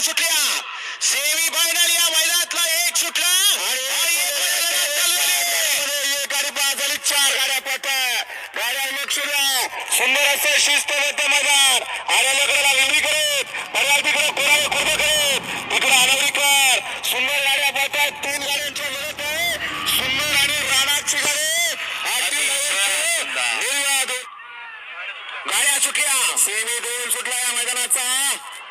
गाड्या सुटल्या. Semi final या मैदानातला एक सुटला. गाडी झाली. चार गाड्या पडताय गाड्या लक्ष द्या सुंदर असं शिस्तबद्ध मैदान. आल्याकडे विक्री करत. पर्याय तिकडे कोराळे खुर्द करत. इकडे अनावरीकर. सुंदर गाड्या पडतायत तीन गाड्यांची लढत आहे. सुंदर आणि राणाची गाडी गाडी. गाड्या सुटल्या. सेमी दोन सुटला या मैदानाचा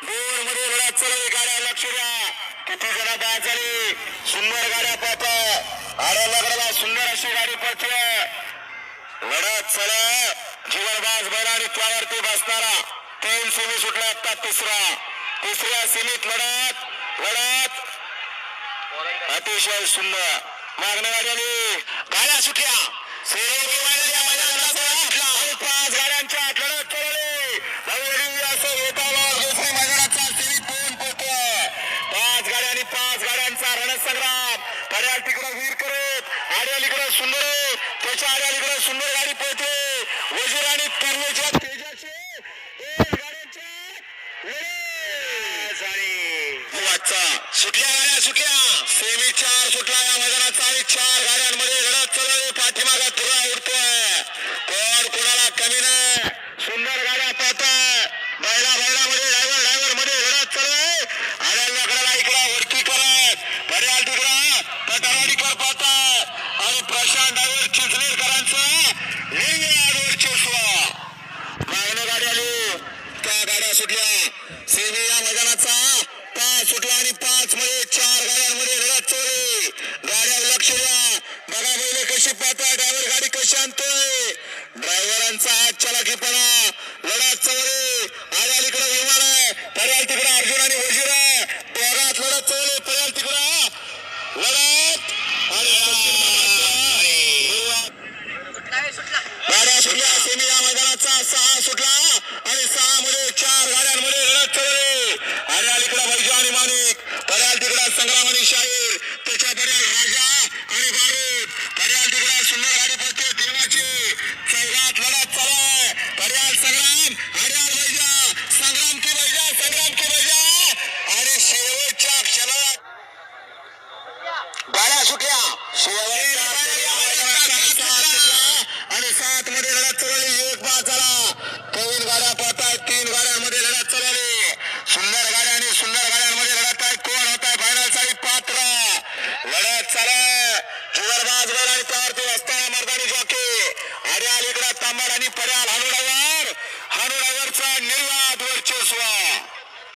दोन मध्ये लढत चालू गाड्या लक्ष द्या किती जण बाद झाली सुंदर गाड्या पळत गडाला सुंदर अशी गाडी पळते लढत चला. जीवनबाज बैला आणि त्यावरती बसणारा. तीन सेमी सुटला आता तिसरा. तिसऱ्या सेमीत लढत लढत. अतिशय सुंदर. मागण्या आली गाड्या सुटल्या. सेमी फायनल या मैदानाचा सुटला आणि पाच गाड्यांच्या आत लढत चालली नवरी असं होताला दुसऱ्या मैदानाचा सेमी दोन पोहोचतोय पाच गाड्या आणि पाच गाड्यांचा रणसंग्राम तिकडं वीर करत आड्यालीकडे सुंदर आहे. त्याच्या आड्यालीकडे सुंदर गाडी पळते. वजीर आणि पूर्वेच्या तेजाचे सुटल्या गाड्या सुटल्या. सेमी चार सुटला या मैदानाचा आणि चार गाड्यांमध्ये लढत चालू पाठीमागा धुरा उडतोय. कोण कोणाला कमी नाही सुंदर गाड्या पळताय बैला बैलामध्ये ड्रायव्हर ड्रायव्हरमध्ये लढत चालू आहे आड्या लाकडाला इकडं वरती करत पर्याल तिकडं पटावाडीकर पळतात आणि प्रशांत ड्रायव्हर चिंचनेरकरांचं निर्यादवरचे स्वा मागणं गाडी आली त्या गाड्या सुटल्या. सेमी या मैदानाचा पाच सुटला आणि पाच मध्ये चार गाड्यांमध्ये लढत चोरी गाड्या लक्ष द्या. बघा बैल कशी पाहता ड्रायव्हर गाडी कशी आणतोय. ड्रायव्हरांचा हात चलाकीपणा लढत चोरी आले अलीकडे विमान आहे पर्याल तिकडे अर्जुन आणि वजीर. आहे दोघात लढत चोरी पर्याल तिकडं. लढत. आणि गाड्या सुटल्या. सेमी या मैदानाचा. सहा सुटला. आणि सहा पळाल इकडे वैजा आणि माणिक. पळाल तिकडे संग्राम आणि शाहीर. त्याच्या पडेल राजा आणि बारूद. पळाल तिकडे सुंदर गाडी पडते देवाची चौघात लढत चालाय पळाल संग्राम हरियाल वैजा संग्राम की वैजा संग्राम की वैजा आणि शेवटच्या क्षणात गाड्या सुट्या शिवाय लढत चला जुगरबाज बैल आणि त्यावरती असताना मर्दानी जॉकी अरे अलीकडे तांबाड आणि पर्याल हलू